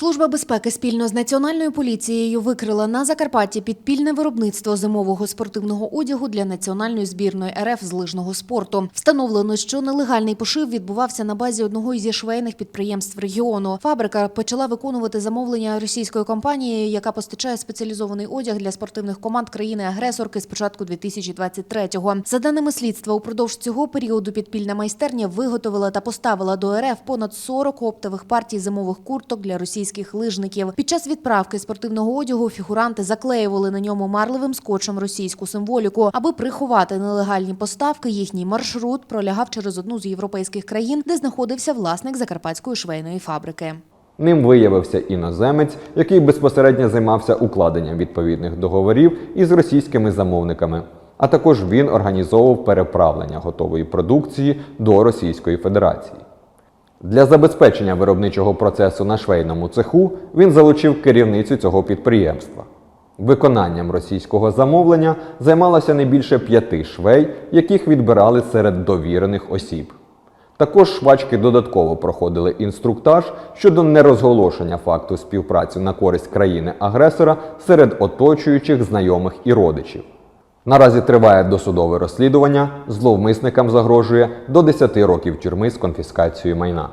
Служба безпеки спільно з національною поліцією викрила на Закарпатті підпільне виробництво зимового спортивного одягу для національної збірної РФ з лижного спорту. Встановлено, що нелегальний пошив відбувався на базі одного зі швейних підприємств регіону. Фабрика почала виконувати замовлення російської компанії, яка постачає спеціалізований одяг для спортивних команд країни-агресорки з початку 2023-го. За даними слідства, упродовж цього періоду підпільна майстерня виготовила та поставила до РФ понад 40 оптових партій зимових курток для російських лижників. Під час відправки спортивного одягу фігуранти заклеювали на ньому марливим скотчем російську символіку, аби приховати нелегальні поставки. Їхній маршрут пролягав через одну з європейських країн, де знаходився власник закарпатської швейної фабрики. Ним виявився іноземець, який безпосередньо займався укладенням відповідних договорів із російськими замовниками. А також він організовував переправлення готової продукції до Російської Федерації. Для забезпечення виробничого процесу на швейному цеху він залучив керівницю цього підприємства. Виконанням російського замовлення займалося не більше п'яти швей, яких відбирали серед довірених осіб. Також швачки додатково проходили інструктаж щодо нерозголошення факту співпраці на користь країни-агресора серед оточуючих знайомих і родичів. Наразі триває досудове розслідування, зловмисникам загрожує до 10 років тюрми з конфіскацією майна.